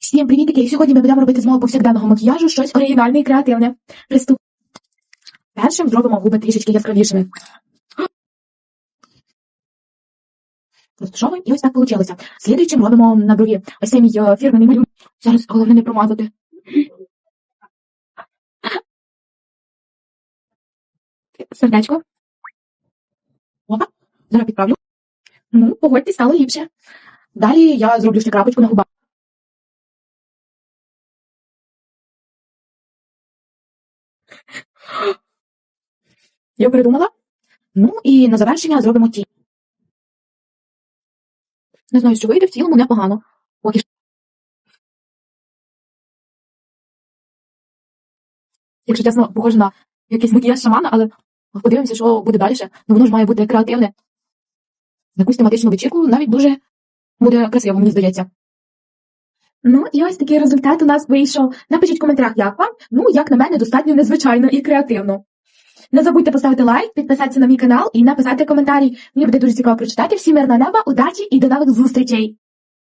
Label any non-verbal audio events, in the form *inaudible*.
Всім привітики! Сьогодні ми будемо робити з мого повсякденного макіяжу щось оригінальне і креативне. Приступ. Першим зробимо губи трішечки яскравішими. *gasps* Розташовуємо і ось так вийшло. Слідуючим робимо на брові. Ось цей мій е, фірменний малюнок. Зараз головне не промазати. *laughs* Сердечко. Опа. Зараз підправлю. Ну, погодьте, стало ліпше. Далі я зроблю ще крапочку на губах. Я передумала. Ну і на завершення зробимо ті. Не знаю, що вийде, в цілому непогано. Поки що. Якщо чесно, похоже на якийсь макіяж шамана, але подивимося, що буде далі. Ну воно ж має бути креативне. На якусь тематичну вечірку навіть дуже буде красиво, мені здається. Ну, і ось такий результат у нас вийшов. Напишіть в коментарях, як вам. Ну, як на мене, достатньо незвичайно і креативно. Не забудьте поставити лайк, підписатися на мій канал і написати коментарі. Мені буде дуже цікаво прочитати. Всім мирного неба, удачі і до нових зустрічей!